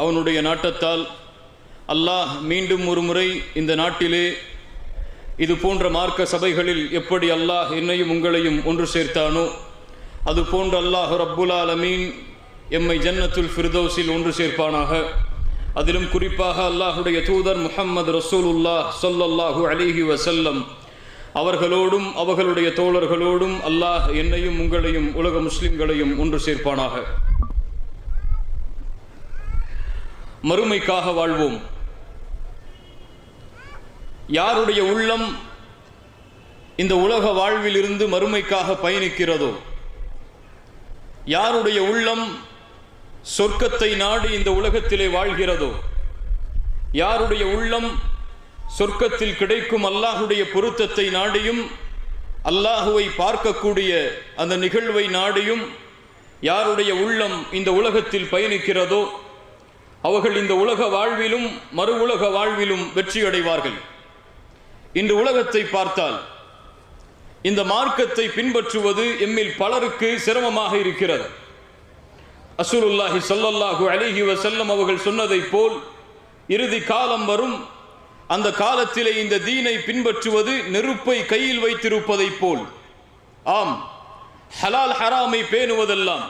அவனுடைய நாட்டத்தால் அல்லாஹ் மீண்டும் ஒரு முறை இந்த நாட்டிலே இது போன்ற மார்க்க சபைகளில் எப்படி அல்லாஹ் என்னையும் உங்களையும் ஒன்று சேர்த்தானோ அது போன்ற அல்லாஹ் ரப்புல் அலமீன் எம்மை ஜன்னத்துல் ஃபிர்தோஸில் ஒன்று சேர்ப்பானாக. அதிலும் குறிப்பாக அல்லாஹுடைய தூதர் முஹம்மது ரசூலுல்லாஹ் சொல்லல்லாஹு அலிஹி வசல்லம் அவர்களோடும் அவர்களுடைய தோழர்களோடும் அல்லாஹ் என்னையும் உங்களையும் உலக முஸ்லிம்களையும் ஒன்று சேர்ப்பானாக. மறுமைக்காக வாழ்வோம். யாருடைய உள்ளம் இந்த உலக வாழ்விலிருந்து மறுமைக்காக பயணிக்கிறதோ? யாருடைய உள்ளம் சொர்க்கத்தை நாடி இந்த உலகத்திலே வாழ்கிறதோ? யாருடைய உள்ளம் சொர்க்கத்தில் கிடைக்கும் அல்லாஹுடைய பொருத்தத்தை நாடியும் அல்லாஹுவை பார்க்கக்கூடிய அந்த நிகழ்வை நாடியும் யாருடைய உள்ளம் இந்த உலகத்தில் பயணிக்கிறதோ? அவர்கள் இந்த உலக வாழ்விலும் மறு உலக வாழ்விலும் வெற்றியடைவார்கள். இன்று உலகத்தை பார்த்தால் இந்த மார்க்கத்தை பின்பற்றுவது எம்மில் பலருக்கு சிரமமாக இருக்கிறது. அசூலுல்லாஹி ஸல்லல்லாஹு அலிஹி வசல்லம் அவர்கள் சொன்னதைப் போல் இறுதி காலம் வரும் அந்த காலத்திலே இந்த தீனை பின்பற்றுவது நெருப்பை கையில் வைத்திருப்பதைப் போல். ஆம் ஹலால் ஹராமை பேணுவதெல்லாம்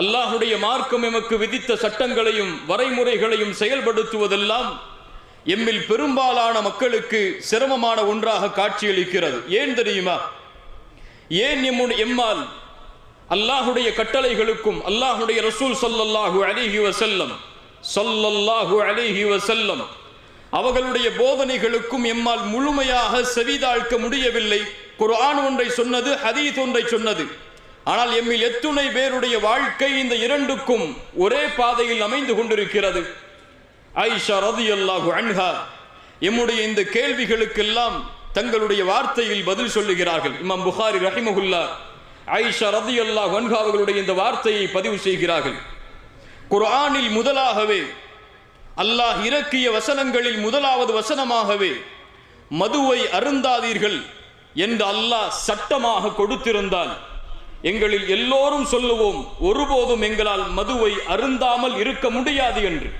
அல்லாஹுடைய மார்க்கம் எமக்கு விதித்த சட்டங்களையும் வரைமுறைகளையும் செயல்படுத்துவதெல்லாம் எம்மில் பெரும்பாலான மக்களுக்கு சிரமமான ஒன்றாக காட்சியளிக்கிறது. ஏன் தெரியுமா? ஏன் எம்முடைய எம்மால் அல்லாஹுடைய கட்டளைகளுக்கும் அல்லாஹுடைய ரசூல் சொல்லல்லாஹு அலிஹி வசல்லம் சொல்லல்லாஹு அலிஹி வசல்லம் அவர்களுடைய போதனைகளுக்கும் எம்மால் முழுமையாக செவிதாழ்க்க முடியவில்லை. குர்ஆன் ஒன்றை சொன்னது ஹதீத் ஒன்றை சொன்னது. ஆனால் எம்மில் எத்துணை பேருடைய வாழ்க்கை இந்த இரண்டுக்கும் ஒரே பாதையில் அமைந்து கொண்டிருக்கிறது. ஐஷா ரதி அல்லாஹு அன்ஹா எம்முடைய இந்த கேள்விகளுக்கெல்லாம் தங்களுடைய வார்த்தையில் பதில் சொல்லுகிறார்கள். இமாம் புகாரி ரஹிமகுல்லா ஐஷா ரதி அல்லாஹ் அவர்களுடைய இந்த வார்த்தையை பதிவு செய்கிறார்கள். குர்ஆனில் முதலாகவே அல்லாஹ் இறக்கிய வசனங்களில் முதலாவது வசனமாகவே மதுவை அருந்தாதீர்கள் என்று அல்லாஹ் சட்டமாக கொடுத்திருந்தால் எங்களில் எல்லோரும் சொல்லுவோம் ஒருபோதும் எங்களால் மதுவை அருந்தாமல் இருக்க முடியாது என்று.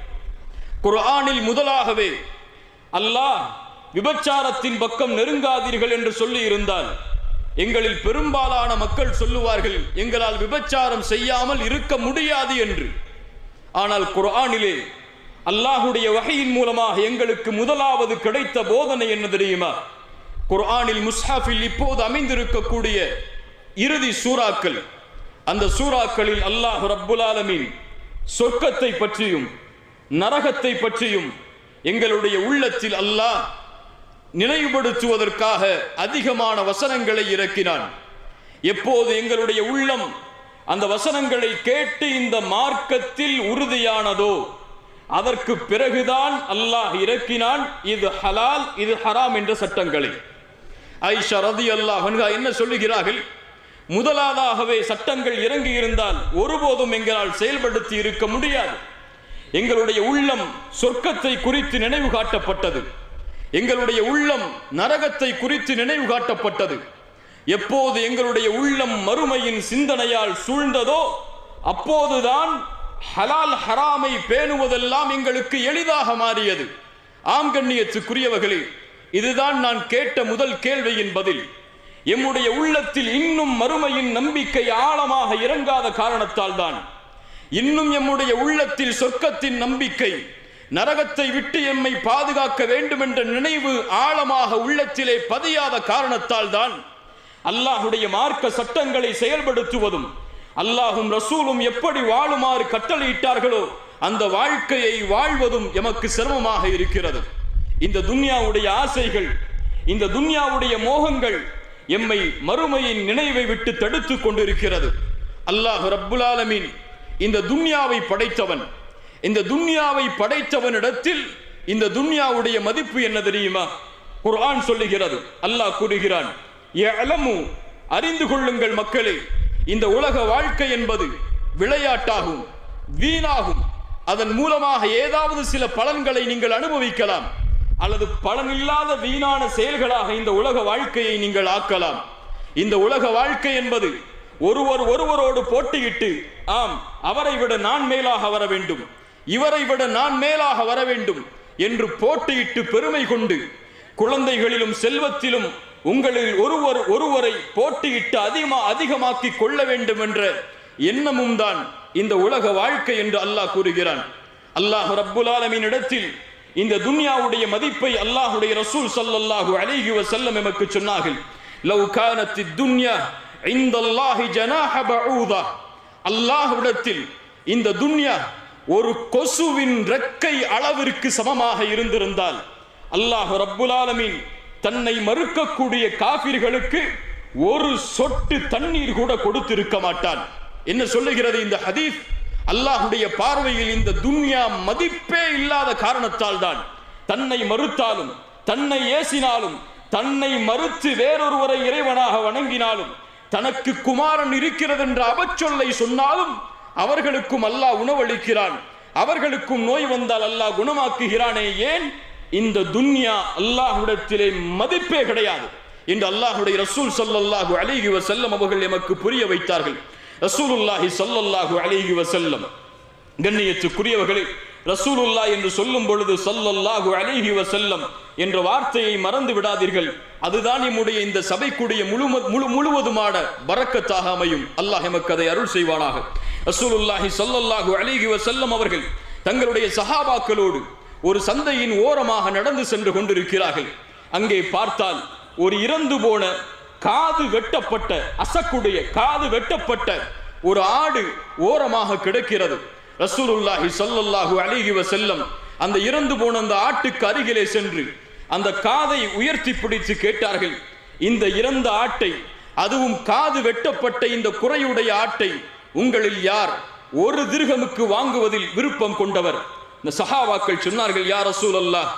குர்ஆனில் முதலாகவே அல்லாஹ் விபச்சாரத்தின் பக்கம் நெருங்காதீர்கள் என்று சொல்லி இருந்தால் எங்களில் பெரும்பாலான மக்கள் சொல்லுவார்கள் எங்களால் விபச்சாரம் செய்யாமல் இருக்க முடியாது என்று. ஆனால் குர்ஆனிலே அல்லாஹுடைய வகையின் மூலமாக எங்களுக்கு முதலாவது கிடைத்த போதனை என்ன தெரியுமா? குர்ஆனில் முஸ்ஹாஃபில் இப்போது அமைந்திருக்கக்கூடிய இறுதி சூறாக்கள். அந்த சூறாக்களில் அல்லாஹ் ரப்புல் ஆலமீன் சொர்க்கத்தை பற்றியும் நரகத்தை பற்றியும் எங்களுடைய உள்ளத்தில் அல்லாஹ் நினைவுபடுத்துவதற்காக அதிகமான வசனங்களை இறக்கினான். எப்போது எங்களுடைய உள்ளம் அந்த வசனங்களை கேட்டு இந்த மார்க்கத்தில் உறுதியானதோ அதற்கு பிறகுதான் அல்லாஹ் இறக்கினான். இது ஹலால் இது ஹராம் என்ற சட்டங்களை. ஐஷா ரதி அல்லாஹ் என்ன சொல்லுகிறார்கள்? முதலாவதாகவே சட்டங்கள் இறங்கி இருந்தால் ஒருபோதும் எங்களால் செயல்படுத்தி இருக்க முடியாது. எங்களுடைய உள்ளம் சொர்க்கத்தை குறித்து நினைவு காட்டப்பட்டது. எங்களுடைய உள்ளம் நரகத்தை குறித்து நினைவு காட்டப்பட்டது. எப்போது எங்களுடைய உள்ளம் மறுமையின் சிந்தனையால் சூழ்ந்ததோ அப்போதுதான் ஹலால் ஹராமை பேணுவதெல்லாம் எங்களுக்கு எளிதாக மாறியது. ஆம் கண்ணியத்துக்குரியவர்களே இதுதான் நான் கேட்ட முதல் கேள்வியின் பதில். எம்முடைய உள்ளத்தில் இன்னும் மறுமையின் நம்பிக்கை ஆழமாக இறங்காத காரணத்தால் தான் இன்னும் எம்முடைய உள்ளத்தில் சொர்க்கத்தின் நம்பிக்கை நரகத்தை விட்டு எம்மை பாதுகாக்க வேண்டும் என்ற நினைவு ஆழமாக உள்ளத்திலே பதியாத காரணத்தால் தான் அல்லாஹுடைய மார்க்க சட்டங்களை செயல்படுத்துவதும் அல்லாஹும் ரசூலும் எப்படி வாழுமாறு கட்டளையிட்டார்களோ அந்த வாழ்க்கையை வாழ்வதும் எமக்கு சிரமமாக இருக்கிறது. இந்த துன்யாவுடைய ஆசைகள் இந்த துன்யாவுடைய மோகங்கள் எம்மை மறுமையின் நினைவை விட்டு தடுத்து கொண்டிருக்கிறது. அல்லாஹ் ரப்புலாலமீன் இந்த துன்யாவை படைத்தவன். இந்த துன்யாவை படைத்தவனிடத்தில் இந்த துன்யாவுடைய மதிப்பு என்ன தெரியுமா? குர்ஆன் சொல்லுகிறது. அல்லாஹ் கூறுகிறான் அறிந்து கொள்ளுங்கள் மக்களே இந்த உலக வாழ்க்கை என்பது விளையாட்டாகும் வீணாகும். அதன் மூலமாக ஏதாவது சில பலன்களை நீங்கள் அனுபவிக்கலாம். அல்லது பலனில்லாத வீணான செயல்களாக இந்த உலக வாழ்க்கையை நீங்கள் ஆக்கலாம். இந்த உலக வாழ்க்கை என்பது ஒருவர் ஒருவரோடு போட்டியிட்டு ஆம் அவரை விட நான் மேலாக வர வேண்டும். இவரை விட நான் மேலாக வர வேண்டும் என்று போட்டியிட்டு பெருமை கொண்டு குழந்தைகளிலும் செல்வத்திலும் உங்களில் ஒருவர் ஒருவரை போட்டியிட்டு அதிகமா அதிகமாக்கி கொள்ள வேண்டும் என்ற எண்ணமும் தான் இந்த உலக வாழ்க்கை என்று அல்லாஹ் கூறுகிறான். அல்லாஹ் ரப்புல் ஆலமின் இடத்தில் இந்த துன்யாவுடைய மதிப்பை அல்லாஹுடைய ரசூல் சல்லல்லாஹு அலைஹி வஸல்லம் எமக்கு சொன்னார்கள். லவ் கானத்தி துன்யா இந்த அல்லாஹி ஜனாஹ பஊதா. அல்லாஹ்விடத்தில் இந்த துன்யா ஒரு கொசுவின் ரெக்கை அளவிற்கு சமமாக இருந்திருந்தால் அல்லாஹ் ரப்புல் தன்னை மறுக்கக்கூடிய காபிர்களுக்கு ஒரு சொட்டு தண்ணீர் கூட கொடுத்திருக்க மாட்டான். என்ன சொல்லுகிறது இந்த ஹதீஸ்? அல்லாஹுடைய பார்வையில் இந்த துன்யா மதிப்பே இல்லாத காரணத்தால் தான் தன்னை மறுத்தாலும் தன்னை ஏசினாலும் தன்னை மறுத்து வேறொருவரை இறைவனாக வணங்கினாலும் தனக்கு குமாரன் இருக்கிறது என்ற அபச்சொல்லை சொன்னாலும் அவர்களுக்கும் அல்லாஹ் உணவளிக்கிறான். அவர்களுக்கும் நோய் வந்தால் அல்லாஹ் குணமாக்குகிறானே. ஏன்? இந்த துன்யா அல்லாஹுடத்திலே மதிப்பே கிடையாது. என்று அல்லாஹுடைய ரசூல் சல்லாஹூ அலிஹி வசல்லம் அவர்கள் எமக்கு புரிய வைத்தார்கள். ரசூலுல்லாஹி சல்லல்லாஹு அலைஹி வசல்லம் கண்ணியத்துக்குரியவர்களே ரசூலுல்லா என்று சொல்லும் பொழுது சல்லல்லாஹு அலைஹி வசல்லம் என்ற வார்த்தையை மறந்து விடாதீர்கள். அதுதான் நம்முடைய இந்த சபைக்குடைய முழு முழு முழுவதுமான பறக்கத்தாக அமையும். அல்லாஹ் எமக்கு அதை அருள் செய்வானாக. ரசூலுல்லாஹி சல்லல்லாஹு அலைஹி வசல்லம் அவர்கள் தங்களுடைய சஹாபாக்களோடு ஒரு சந்தையின் ஓரமாக நடந்து சென்று கொண்டிருக்கிறார்கள். அங்கே பார்த்தால் ஒரு இறந்து போன காது வெட்டப்பட்ட அசக்குடைய காது வெட்டப்பட்ட ஒரு ஆடு ஓரமாக கிடக்கிறது. ரசூலுல்லாஹி சல்லல்லாஹு அலிஹி செல்லம் அந்த இறந்து போன அந்த ஆட்டுக்கு அருகிலே சென்று அந்த காதை உயர்த்தி பிடித்து கேட்டார்கள். இந்த இறந்த ஆட்டை அதுவும் காது வெட்டப்பட்ட இந்த குறையுடைய ஆட்டை உங்களில் யார் ஒரு திருகமுக்கு வாங்குவதில் விருப்பம் கொண்டவர்? இந்த சஹாவாக்கள் சொன்னார்கள் யார் ரசூல் அல்லாஹ்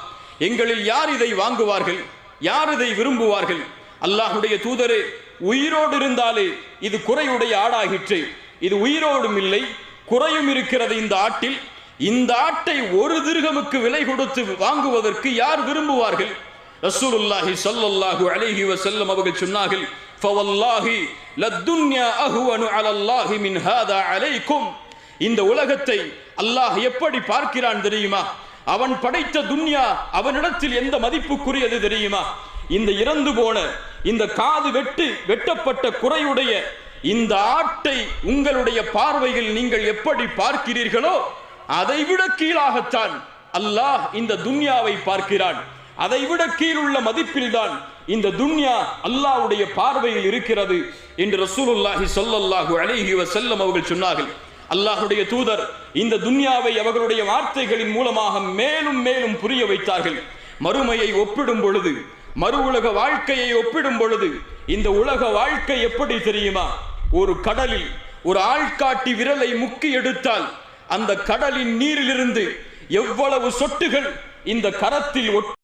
எங்களில் யார் இதை வாங்குவார்கள்? யார் இதை விரும்புவார்கள்? அல்லாஹுடைய தூதரே உயிரோடு இருந்தாலே இது குறையுடைய ஆடாகிற்று. இது உயிரோடும் இல்லை குறையும் இருக்கிறது இந்த ஆட்டில். இந்த ஆட்டை ஒரு திருகமுக்கு விலை கொடுத்து வாங்குவதற்கு யார் விரும்புவார்கள்? ரசூலுல்லாஹி சல்லல்லாஹு அலைஹி வஸல்லம் அவர்கள் சொன்னார்கள் ஃபவல்லாஹி லத்துன்யா அஹ்வனு அலல்லாஹி மின் ஹாதா அலைக்கும். இந்த உலகத்தை அல்லாஹ் எப்படி பார்க்கிறான் தெரியுமா? அவன் படைத்த துன்யா அவனிடத்தில் எந்த மதிப்புக்குரியது தெரியுமா? இந்த இறந்து போன இந்த காது வெட்டு வெட்டப்பட்ட குறையுடைய இந்த ஆட்டை உங்களுடைய பார்வையில் நீங்கள் எப்படி பார்க்கிறீர்களோ அதைவிட கீழாகத்தான் அல்லாஹ் இந்த துன்யாவை பார்க்கிறான். அதைவிட கீழுள்ள மதிப்பில்தான் இந்த துன்யா அல்லாஹ்வுடைய பார்வையில் இருக்கிறது என்று ரசூலுல்லாஹி சொல்லல்லாஹு அலைஹி வஸல்லம் அவர்கள் சொன்னார்கள். அல்லாஹுடைய தூதர் இந்த துன்யாவை அவர்களுடைய வார்த்தைகளின் மூலமாக மேலும் மேலும் புரிய வைத்தார்கள். மறுமையை ஒப்பிடும் பொழுது மறு உலக வாழ்க்கையை ஒப்பிடும் பொழுது இந்த உலக வாழ்க்கை எப்படி தெரியுமா? ஒரு கடலில் ஒரு ஆள்காட்டி விரலை முக்கி எடுத்தால் அந்த கடலின் நீரிலிருந்து எவ்வளவு சொட்டுகள் இந்த கரத்தில் ஒட்டு